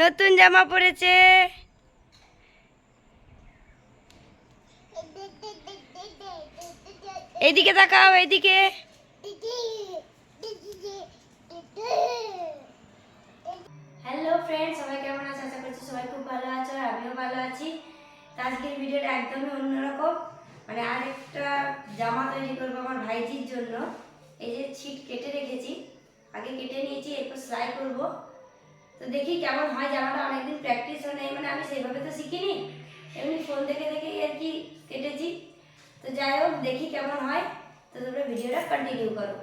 নতুন জামা পরেছে। এইদিকে তাকাও এইদিকে হ্যালো ফ্রেন্ড সবাই কেমন আছে? আশা করছি সবাই খুব ভালো আছো আর আমিও ভালো আছি। আজকের ভিডিওটা একদমই অন্যরকম। মানে আরেকটা জামা তৈরি করব আমার ভাইজির জন্য। এই যে ছিট কেটে রেখেছি। আগে কেটে নিয়েছি, এরপর সেলাই করব। তো দেখি কেমন হয় জামাটা অনেকদিন প্র্যাকটিস হয় নাই মানে আমি সেইভাবে তো শিখিনি এমনি ফোন দেখে দেখেই আর কি কেটেছি তো যাই হোক দেখি কেমন হয় তো তোমরা ভিডিওটা কন্টিনিউ করো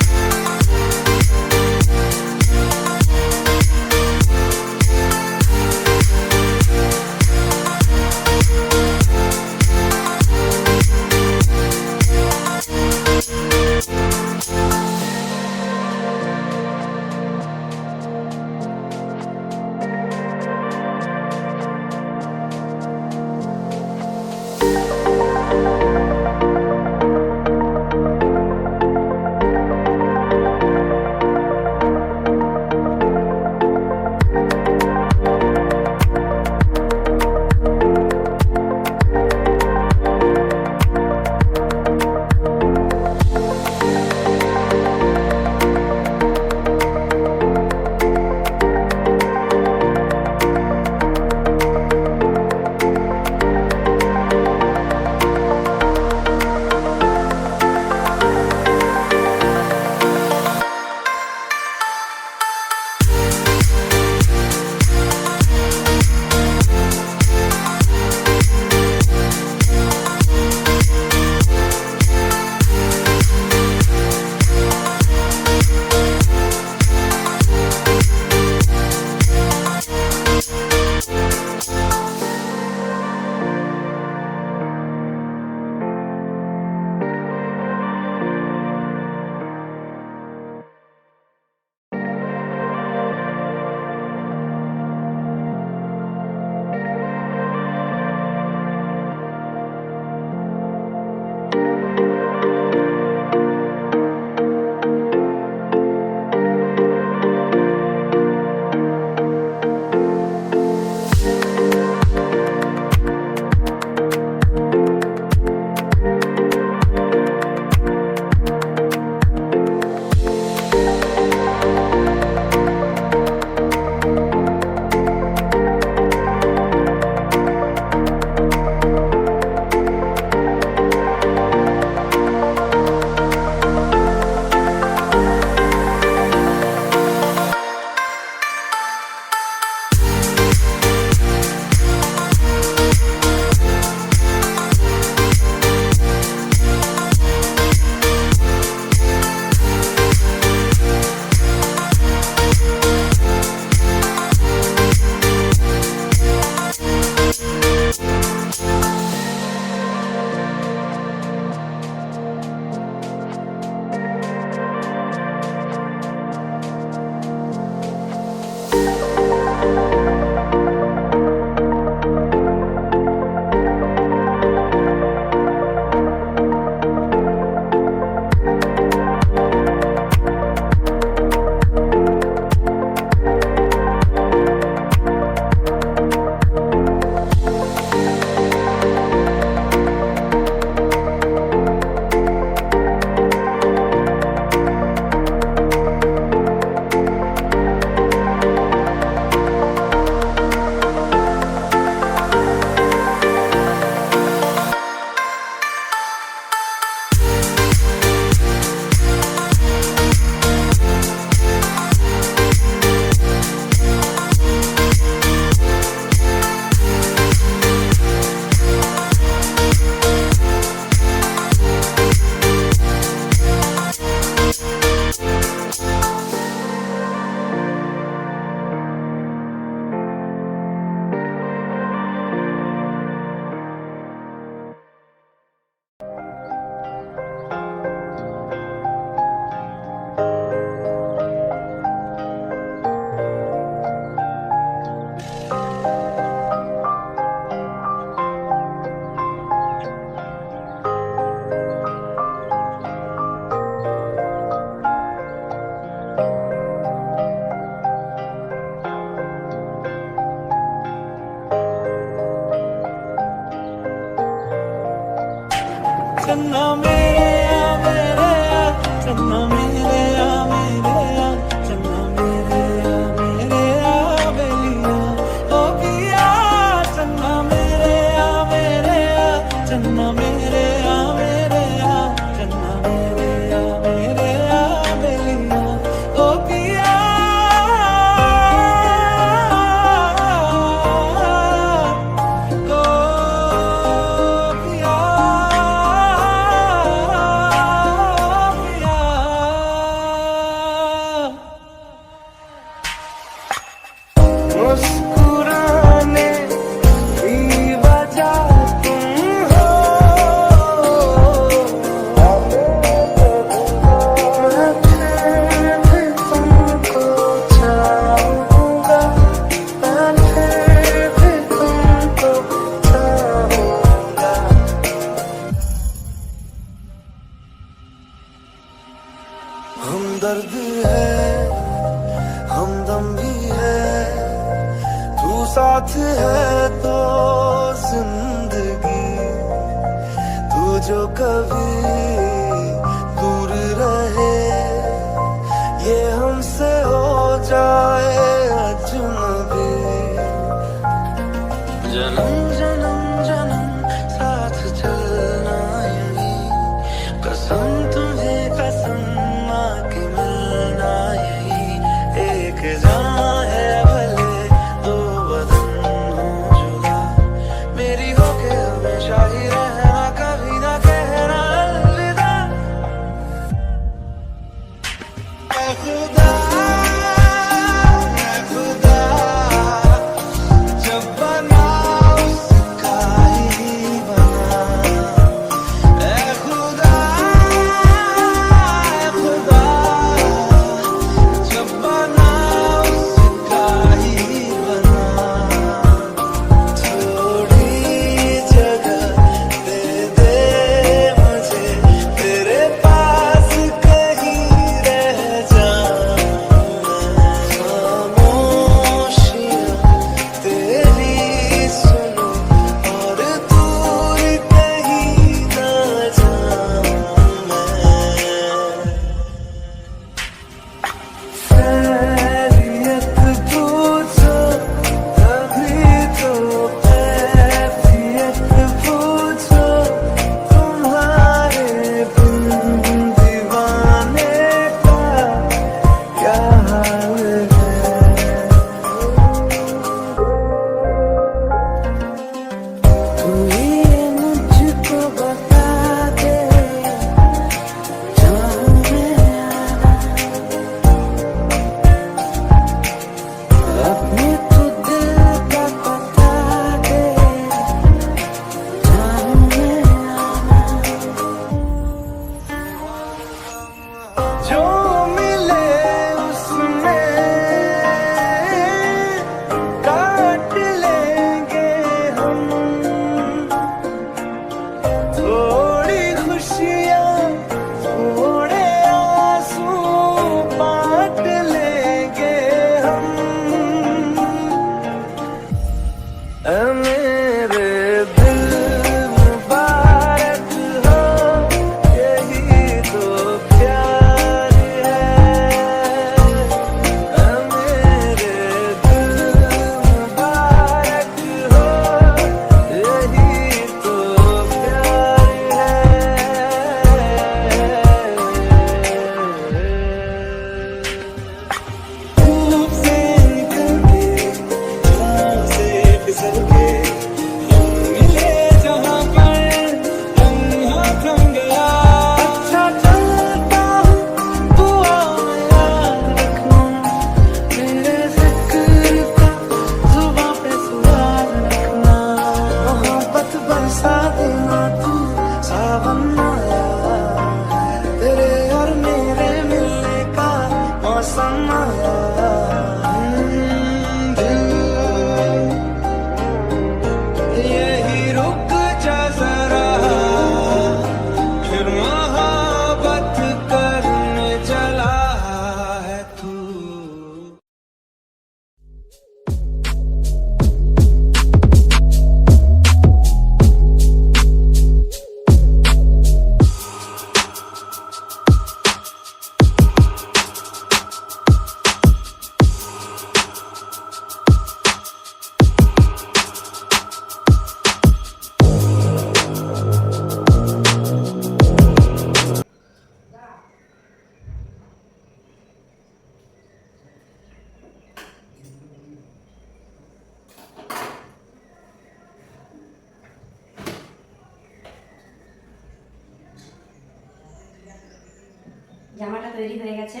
জামাটা তৈরি হয়ে গেছে।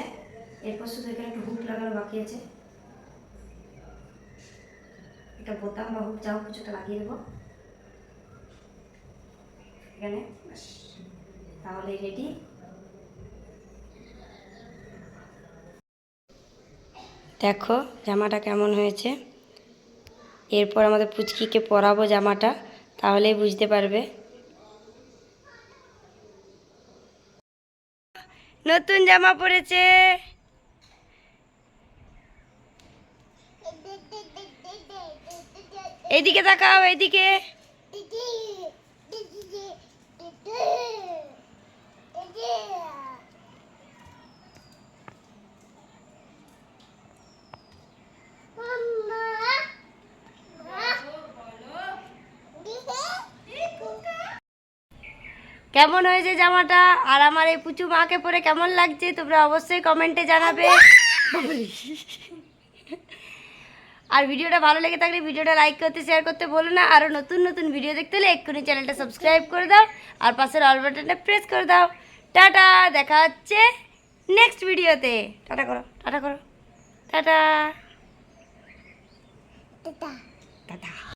এরপর শুধু এখানে একটু হুক লাগানো বাকি আছে। একটা বোতাম বা হুক যা হোক কিছুটা লাগিয়ে দেবো। এখানে। তাহলে রেডি দেখো, জামাটা কেমন হয়েছে। এরপর আমাদের পুচকিকে পরাবো জামাটা, তাহলেই বুঝতে পারবে নতুন জামা পরেছে। এদিকে তাকাও এইদিকে কেমন হয়েছে জামাটা? আর আমার এই পুচু মাকে পরে কেমন লাগছে? তোমরা অবশ্যই কমেন্টে জানাবে। আর ভিডিওটা ভালো লেগে থাকলে ভিডিওটা লাইক করতে শেয়ার করতে বলো না। আরও নতুন নতুন ভিডিও দেখতে হলে এক্ষুনি চ্যানেলটা সাবস্ক্রাইব করে দাও। আর পাশের অল বাটনটা প্রেস করে দাও। টাটা দেখা হচ্ছে নেক্সট ভিডিওতে টাটা করো টাটা করো। টাটা। টাটা।